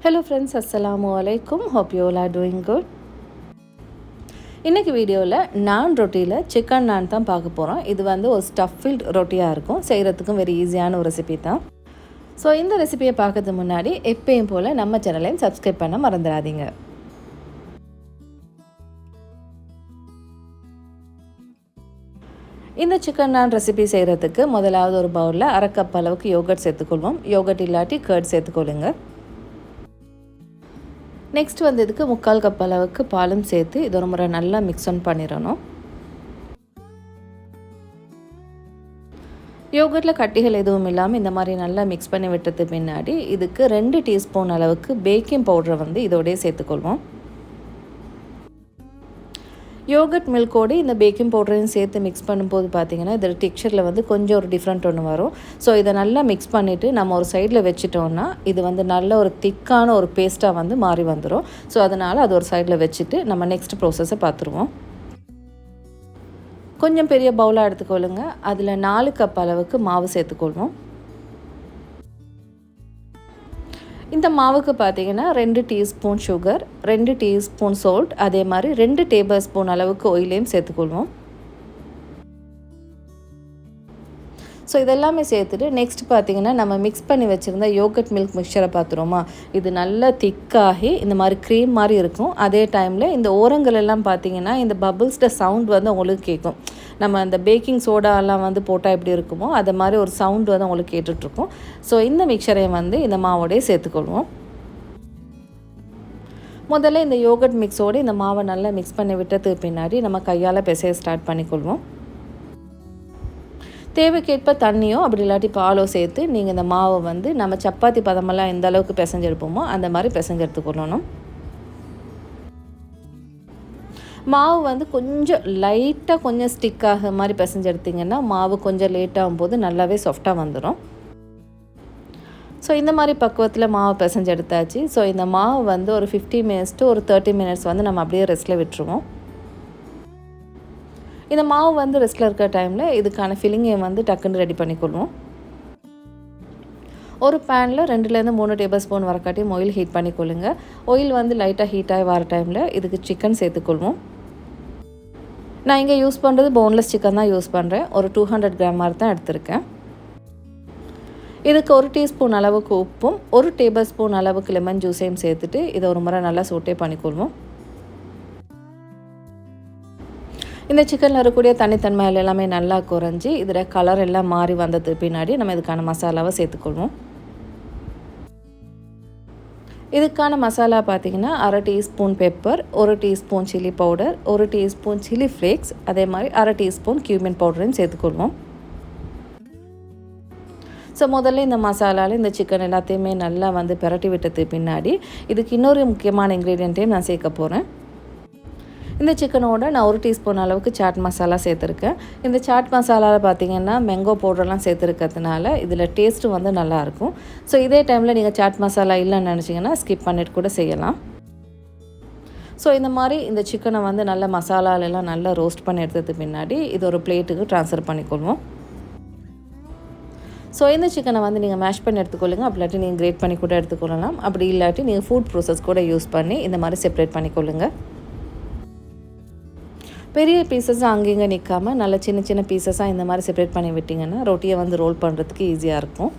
Hello friends அஸ்ஸலாமு அலைக்கும் hope you are doing good இன்றைக்கி வீடியோவில் நான் ரொட்டியில் சிக்கன் நான் தான் பார்க்க போகிறோம் இது வந்து ஒரு ஸ்டஃபில்ட் ரொட்டியாக இருக்கும். செய்கிறதுக்கும் வெரி ஈஸியான ஒரு ரெசிபி தான். ஸோ இந்த ரெசிபியை பார்க்கறதுக்கு முன்னாடி எப்பயும் போல் நம்ம சேனலையும் சப்ஸ்கிரைப் பண்ண மறந்துடாதீங்க. இந்த சிக்கன் நான் ரெசிபி செய்கிறதுக்கு முதலாவது ஒரு பவுலில் அரை கப் அளவுக்கு யோகட் சேர்த்துக்கொள்வோம். யோகட் இல்லாட்டி கர்ட் சேர்த்துக்கொள்ளுங்கள் நெக்ஸ்ட் வந்து இதுக்கு முக்கால் கப் அளவுக்கு பாலும் சேர்த்து இது ஒரு முறை நல்லா மிக்ஸ் ஆன் பண்ணிடணும். யோகர்ட்டில் கட்டிகள் எதுவும் இல்லாமல் இந்த மாதிரி நல்லா மிக்ஸ் பண்ணி விட்டது பின்னாடி இதுக்கு ரெண்டு டீஸ்பூன் அளவுக்கு பேக்கிங் பவுடரை வந்து இதோடய சேர்த்துக்கொள்வோம். யோகட் மில்கோடு இந்த பேக்கிங் பவுடரையும் சேர்த்து மிக்ஸ் பண்ணும்போது பார்த்தீங்கன்னா இதில் டெக்ஸ்சரில் வந்து கொஞ்சம் ஒரு டிஃப்ரெண்ட் ஒன்று வரும். ஸோ இதை நல்லா மிக்ஸ் பண்ணிவிட்டு நம்ம ஒரு சைடில் வச்சுட்டோம்னா இது வந்து நல்ல ஒரு திக்கான ஒரு பேஸ்ட்டாக வந்து மாறி வந்துடும் ஸோ அதனால் அது ஒரு சைடில் வச்சுட்டு நம்ம நெக்ஸ்ட் ப்ரோசஸை பார்த்துருவோம் கொஞ்சம் பெரிய பவுலாக எடுத்துக்கொள்ளுங்க. அதில் நாலு கப் அளவுக்கு மாவு சேர்த்துக்கொள்வோம். இந்த மாவுக்கு பார்த்தீங்கன்னா ரெண்டு டீஸ்பூன் சுகர் ரெண்டு டீஸ்பூன் சால்ட் அதே மாதிரி ரெண்டு டேபிள் ஸ்பூன் அளவுக்கு ஆயிலையும் சேர்த்துக்கொள்வோம். ஸோ இதெல்லாமே சேர்த்துட்டு நெக்ஸ்ட் பார்த்தீங்கன்னா நம்ம மிக்ஸ் பண்ணி வச்சுருந்த யோகட் மில்க் மிக்சரை பார்த்துருவோமா? இது நல்லா திக்காகி இந்த மாதிரி க்ரீம் மாதிரி இருக்கும். அதே டைமில் இந்த ஓரங்கள் எல்லாம் பார்த்தீங்கன்னா இந்த பபுள்ஸ்ட சவுண்ட் வந்து உங்களுக்கு கேட்கும். நம்ம அந்த பேக்கிங் சோடாலாம் வந்து போட்டால் எப்படி இருக்குமோ அது மாதிரி ஒரு சவுண்ட் வந்து உங்களுக்கு கேட்டுட்ருக்கும். ஸோ இந்த மிக்சரையும் வந்து இந்த மாவோடய சேர்த்துக்கொள்வோம். முதல்ல இந்த யோகட் மிக்ஸோடு இந்த மாவை நல்லா மிக்ஸ் பண்ணி விட்டதுக்கு பின்னாடி நம்ம கையால் பிசைய ஸ்டார்ட் பண்ணிக்கொள்வோம். தேவைக்கேற்ப தண்ணியோ அப்படி இல்லாட்டி பாலோ சேர்த்து நீங்கள் இந்த மாவை வந்து நம்ம சப்பாத்தி பதமெல்லாம் எந்த அளவுக்கு பிசைஞ்செடுப்போமோ அந்த மாதிரி பிசைஞ்செடுத்துக்கொள்ளணும் மாவு வந்து கொஞ்சம் லைட்டாக கொஞ்சம் ஸ்டிக் ஆக மாதிரி பிசைஞ்சு எடுத்திங்கன்னா மாவு கொஞ்சம் லேட்டாகும் போது நல்லாவே சாஃப்டாக வந்துடும் ஸோ இந்த மாதிரி பக்குவத்தில் மாவு பிசைஞ்சு எடுத்தாச்சு. ஸோ இந்த மாவு வந்து ஒரு ஃபிஃப்டி மினிட்ஸ் டு ஒரு தேர்ட்டி மினிட்ஸ் வந்து நம்ம அப்படியே ரெஸ்ட்டில் விட்டுருவோம். இந்த மாவு வந்து ரெஸ்ட்டில் இருக்கிற டைமில் இதுக்கான ஃபில்லிங்கை வந்து டக்குன்னு ரெடி பண்ணிக்கொள்வோம். ஒரு பேனில் ரெண்டுலேருந்து மூணு டேபிள் ஸ்பூன் வரக்காட்டியும் ஆயில் ஹீட் பண்ணிக்கொள்ளுங்க. ஆயில் வந்து லைட்டாக ஹீட் ஆகி வர டைமில் இதுக்கு சிக்கன் சேர்த்துக்கொள்வோம். நான் இங்கே யூஸ் பண்ணுறது போன்லெஸ் சிக்கன் தான் யூஸ் பண்ணுறேன் ஒரு டூ ஹண்ட்ரட் கிராம் மாதிரி தான் எடுத்திருக்கேன். இதுக்கு ஒரு டீஸ்பூன் அளவுக்கு உப்பும் ஒரு டேபிள் ஸ்பூன் அளவுக்கு லெமன் ஜூஸையும் சேர்த்துட்டு இதை ஒரு முறை நல்லா சூட்டே பண்ணிக்கொள்வோம் இந்த சிக்கனில் இருக்கக்கூடிய தனித்தன்மையில் எல்லாமே நல்லா குறைஞ்சி இதில் கலர் எல்லாம் மாறி வந்ததுக்கு பின்னாடி நம்ம இதுக்கான மசாலாவை சேர்த்துக்கொள்வோம். இதுக்கான மசாலா பார்த்திங்கன்னா அரை டீஸ்பூன் பெப்பர் ஒரு டீஸ்பூன் சில்லி பவுடர் ஒரு டீஸ்பூன் சில்லி ஃப்ளேக்ஸ் அதே மாதிரி அரை டீஸ்பூன் கியூமின் பவுடரையும் சேர்த்துக்கொள்வோம் ஸோ முதல்ல இந்த மசாலாவில் இந்த சிக்கன் எல்லாத்தையுமே நல்லா வந்து பிரட்டி விட்டது பின்னாடி இதுக்கு இன்னொரு முக்கியமான இன்க்ரீடியண்ட்டையும் நான் சேர்க்க போகிறேன் இந்த சிக்கனோட நான் ஒரு டீஸ்பூன் அளவுக்கு சாட் மசாலா சேர்த்துருக்கேன். இந்த சாட் மசாலாவில் பார்த்தீங்கன்னா மெங்கோ பவுடர்லாம் சேர்த்துருக்கிறதுனால இதில் டேஸ்ட்டு வந்து நல்லாயிருக்கும் ஸோ இதே டைமில் நீங்கள் சாட் மசாலா இல்லைன்னு நினச்சிங்கன்னா ஸ்கிப் பண்ணிட்டு கூட செய்யலாம். ஸோ இந்த மாதிரி இந்த சிக்கனை வந்து நல்ல மசாலாலெல்லாம் நல்லா ரோஸ்ட் பண்ணி எடுத்தது பின்னாடி இது ஒரு பிளேட்டுக்கு ட்ரான்ஸ்ஃபர் பண்ணிக்கொள்வோம். ஸோ இந்த சிக்கனை வந்து நீங்கள் மேஷ் பண்ணி எடுத்துக்கொள்ளுங்க. அப்படி இல்லாட்டி நீங்கள் கிரேட் பண்ணி கூட எடுத்துக்கொள்ளலாம். அப்படி இல்லாட்டி நீங்கள் ஃபுட் ப்ரோசஸ் கூட யூஸ் பண்ணி இந்த மாதிரி செப்பரேட் பண்ணிக்கொள்ளுங்கள் பெரிய பீசஸாக அங்கங்கே நிற்காமல் நல்ல சின்ன சின்ன பீசஸாக இந்த மாதிரி செப்பரேட் பண்ணி விட்டிங்கன்னா ரொட்டியை வந்து ரோல் பண்ணுறதுக்கு ஈஸியாக இருக்கும்.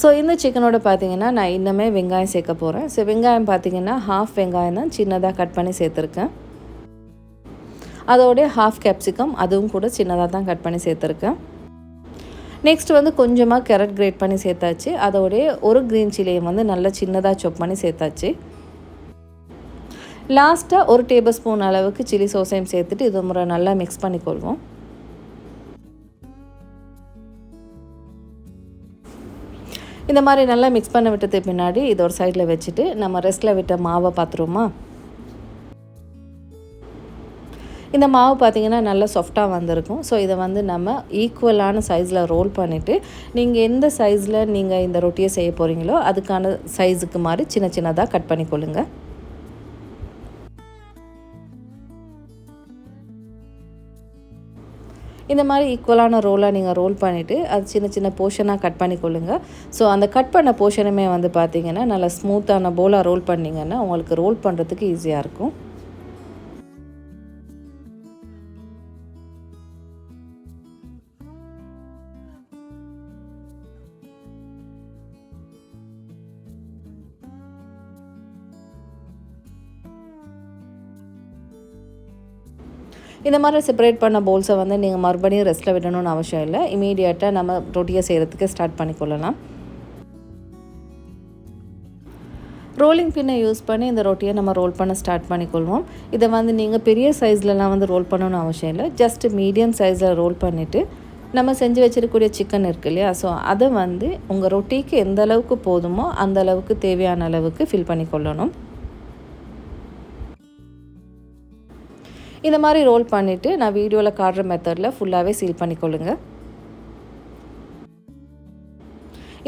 ஸோ இந்த சிக்கனோட பார்த்தீங்கன்னா நான் இன்னுமே வெங்காயம் சேர்க்க போகிறேன் ஸோ வெங்காயம் பார்த்தீங்கன்னா ஹாஃப் வெங்காயம் தான் சின்னதாக கட் பண்ணி சேர்த்துருக்கேன். அதோடைய ஹாஃப் கேப்சிகம் அதுவும் கூட சின்னதாக தான் கட் பண்ணி சேர்த்துருக்கேன். நெக்ஸ்ட் வந்து கொஞ்சமாக கேரட் கிரேட் பண்ணி சேர்த்தாச்சு. அதோடைய ஒரு க்ரீன் சில்லியை வந்து நல்லா சின்னதாக சொப் பண்ணி சேர்த்தாச்சு. லாஸ்ட்டாக ஒரு டேபிள் ஸ்பூன் அளவுக்கு சில்லி சோஸையும் சேர்த்துட்டு இது முறை நல்லா மிக்ஸ் பண்ணிக்கொள்வோம். இந்த மாதிரி நல்லா மிக்ஸ் பண்ண விட்டதுக்கு பின்னாடி இது ஒரு சைடில் வச்சுட்டு நம்ம ரெஸ்ட்டில் விட்ட மாவை பார்த்துருவோமா? இந்த மாவு பார்த்திங்கன்னா நல்லா சாஃப்டாக வந்திருக்கும். ஸோ இதை வந்து நம்ம ஈக்குவலான சைஸில் ரோல் பண்ணிவிட்டு நீங்கள் எந்த சைஸில் நீங்கள் இந்த ரொட்டியை செய்ய போகிறீங்களோ அதுக்கான சைஸுக்கு மாதிரி சின்ன சின்னதாக கட் பண்ணிக்கொள்ளுங்கள் இந்த மாதிரி ஈக்குவலான ரோலாக நீங்கள் ரோல் பண்ணிவிட்டு அது சின்ன சின்ன போர்ஷனாக கட் பண்ணி கொள்ளுங்கள் ஸோ அந்த கட் பண்ண போர்ஷனுமே வந்து பார்த்திங்கன்னா நல்லா ஸ்மூத்தான போலாக ரோல் பண்ணிங்கன்னா உங்களுக்கு ரோல் பண்ணுறதுக்கு ஈஸியாக இருக்கும். இந்த மாதிரி செப்பரேட் பண்ண போல்ஸை வந்து நீங்கள் மறுபடியும் ரெஸ்ட்டில் விடணும்னு அவசியம் இல்லை. இமீடியட்டாக நம்ம ரொட்டியை செய்கிறதுக்கு ஸ்டார்ட் பண்ணிக்கொள்ளலாம். ரோலிங் பின்னை யூஸ் பண்ணி இந்த ரொட்டியை நம்ம ரோல் பண்ண ஸ்டார்ட் பண்ணிக்கொள்வோம். இதை வந்து நீங்கள் பெரிய சைஸ்லலாம் வந்து ரோல் பண்ணணும்னு அவசியம் இல்லை. ஜஸ்ட் மீடியம் சைஸில் ரோல் பண்ணிவிட்டு நம்ம செஞ்சு வச்சிருக்கக்கூடிய சிக்கன் இருக்கு இல்லையா? ஸோ அதை வந்து உங்கள் ரொட்டிக்கு எந்த அளவுக்கு போதுமோ அந்த அளவுக்கு தேவையான அளவுக்கு ஃபில் பண்ணிக்கொள்ளணும். இந்த மாதிரி ரோல் பண்ணிவிட்டு நான் வீடியோவில் காட்டுற மெத்தடில் ஃபுல்லாகவே சீல் பண்ணிக்கொள்ளுங்க.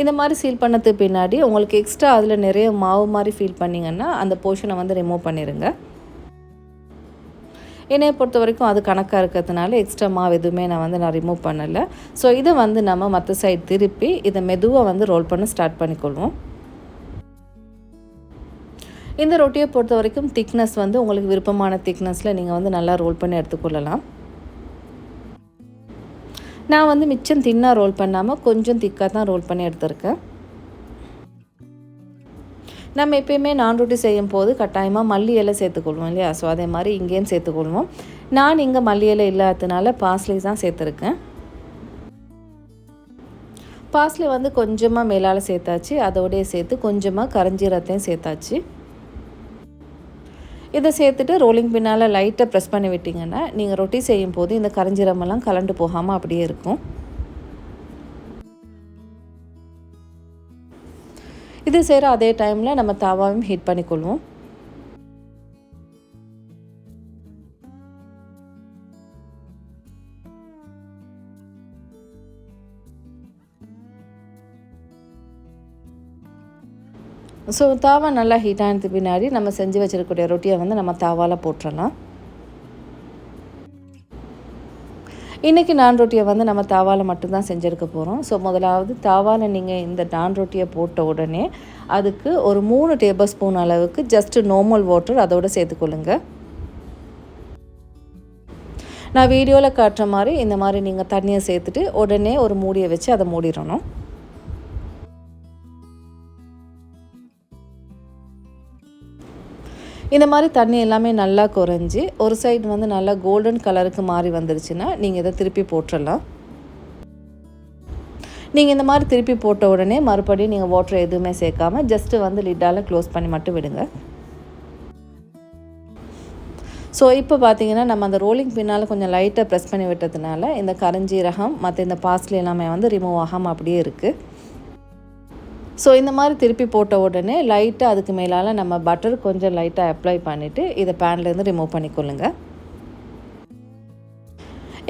இந்த மாதிரி சீல் பண்ணதுக்கு பின்னாடி உங்களுக்கு எக்ஸ்ட்ரா அதில் நிறைய மாவு மாதிரி ஃபீல் பண்ணிங்கன்னா அந்த போர்ஷனை வந்து ரிமூவ் பண்ணிடுங்க என்னையை பொறுத்த வரைக்கும் அது கணக்காக இருக்கிறதுனால எக்ஸ்ட்ரா மாவு எதுவுமே நான் வந்து நான் ரிமூவ் பண்ணலை. ஸோ இதை வந்து நம்ம மற்ற சைடு திருப்பி இதை மெதுவாக வந்து ரோல் பண்ண ஸ்டார்ட் பண்ணிக்கொள்வோம். இந்த ரொட்டியை பொறுத்த வரைக்கும் திக்னஸ் வந்து உங்களுக்கு விருப்பமான திக்னஸில் நீங்கள் வந்து நல்லா ரோல் பண்ணி எடுத்துக்கொள்ளலாம். நான் வந்து மிச்சம் தின்னாக ரோல் பண்ணாமல் கொஞ்சம் திக்காக தான் ரோல் பண்ணி எடுத்திருக்கேன். நம்ம எப்பயுமே நான் ரொட்டி செய்யும் போது கட்டாயமாக மல்லி இலை சேர்த்துக்கொள்வோம் இல்லையா? ஸோ அதே மாதிரி இங்கேயும் சேர்த்துக்கொள்வோம். நான் இங்கே மல்லி இலை இல்லாததுனால பாஸ்லி தான் சேர்த்துருக்கேன். பாஸ்லி வந்து கொஞ்சமாக மேலால் சேர்த்தாச்சு. அதோடய சேர்த்து கொஞ்சமாக கரஞ்சீரத்தையும் சேர்த்தாச்சு. இதை சேர்த்துட்டு ரோலிங் பின்னால் லைட்டை ப்ரெஸ் பண்ணி விட்டிங்கன்னா நீங்கள் ரொட்டி செய்யும் போது இந்த கரைஞ்சிரமெல்லாம் கலண்டு போகாமல் அப்படியே இருக்கும். இது செய்கிற அதே டைமில் நம்ம தாவாவையும் ஹீட் பண்ணிக்கொள்வோம். ஸோ தாவா நல்லா ஹீட் ஆனது பின்னாடி நம்ம செஞ்சு வச்சிருக்கக்கூடிய ரொட்டியை வந்து நம்ம தாவால் போட்டுடலாம் இன்றைக்கி நான் ரொட்டியை வந்து நம்ம தாவால் மட்டும்தான் செஞ்சுருக்க போகிறோம் ஸோ முதலாவது தாவால் நீங்கள் இந்த நான் ரொட்டியை போட்ட உடனே அதுக்கு ஒரு மூணு டேபிள் ஸ்பூன் அளவுக்கு ஜஸ்ட்டு நார்மல் வாட்டர் அதோடு சேர்த்துக்கொள்ளுங்க. நான் வீடியோவில் காட்டுற மாதிரி இந்த மாதிரி நீங்கள் தண்ணியை சேர்த்துட்டு உடனே ஒரு மூடியை வச்சு அதை மூடிடணும். இந்த மாதிரி தண்ணி எல்லாமே நல்லா குறைஞ்சி ஒரு சைடு வந்து நல்லா கோல்டன் கலருக்கு மாறி வந்துருச்சுன்னா நீங்கள் இதை திருப்பி போட்டுடலாம் நீங்கள் இந்த மாதிரி திருப்பி போட்ட உடனே மறுபடியும் நீங்கள் வாட்டர் எதுவுமே சேர்க்காம ஜஸ்ட்டு வந்து லிட்டால் க்ளோஸ் பண்ணி மட்டும் விடுங்க. ஸோ இப்போ பார்த்தீங்கன்னா நம்ம அந்த ரோலிங் பின்னால் கொஞ்சம் லைட்டாக ப்ரெஸ் பண்ணி விட்டதுனால இந்த கரஞ்சீரகம் மற்ற இந்த பாஸ்லி எல்லாமே வந்து ரிமூவ் ஆகாமல் அப்படியே இருக்குது ஸோ இந்த மாதிரி திருப்பி போட்ட உடனே லைட்டாக அதுக்கு மேலால் நம்ம பட்டர் கொஞ்சம் லைட்டாக அப்ளை பண்ணிவிட்டு இதை பேன்லேருந்து ரிமூவ் பண்ணிக்கொள்ளுங்க.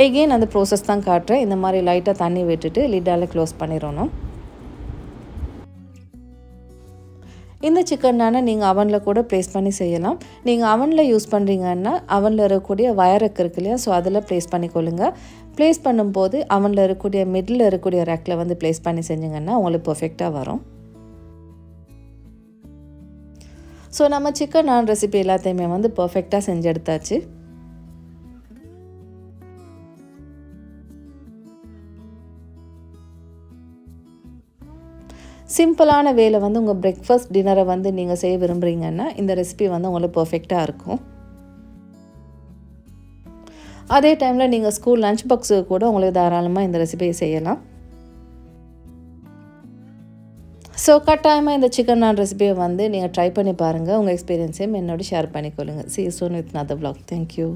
எகெயின் அந்த ப்ரோசஸ் தான் காட்டுறேன். இந்த மாதிரி லைட்டாக தண்ணி விட்டுட்டு லிட்டால் க்ளோஸ் பண்ணிடணும் இந்த சிக்கன்னான நீங்கள் அவனில் கூட ப்ளேஸ் பண்ணி செய்யலாம். நீங்கள் அவனில் யூஸ் பண்ணுறீங்கன்னா அவனில் இருக்கக்கூடிய வயரக்கு இருக்கு இல்லையா? ஸோ அதில் ப்ளேஸ் பண்ணிக்கொள்ளுங்க. ப்ளேஸ் பண்ணும்போது அவனில் இருக்கக்கூடிய மிடில் இருக்கக்கூடிய ரேக்கில் வந்து ப்ளேஸ் பண்ணி செஞ்சிங்கன்னா உங்களுக்கு பர்ஃபெக்டாக வரும். ஸோ நம்ம சிக்கன் நான் ரெசிபி எல்லாத்தையுமே வந்து பர்ஃபெக்டாக செஞ்சு எடுத்தாச்சு சிம்பிளான வேலை வந்து உங்கள் பிரேக்ஃபாஸ்ட் டின்னரை வந்து நீங்கள் செய்ய விரும்புகிறீங்கன்னா இந்த ரெசிபி வந்து உங்களுக்கு பர்ஃபெக்டாக இருக்கும். அதே டைமில் நீங்கள் ஸ்கூல் லஞ்ச் பாக்ஸுக்கு கூட உங்களுக்கு தாராளமாக இந்த ரெசிபியை செய்யலாம். ஸோ கட்டாயமாக இந்த சிக்கன் நான் ரெசிபியை வந்து நீங்கள் ட்ரை பண்ணி பாருங்கள் உங்கள் எக்ஸ்பீரியன்ஸையும் என்னோட share பண்ணிக்கொள்ளுங்கள் see soon with another vlog thank you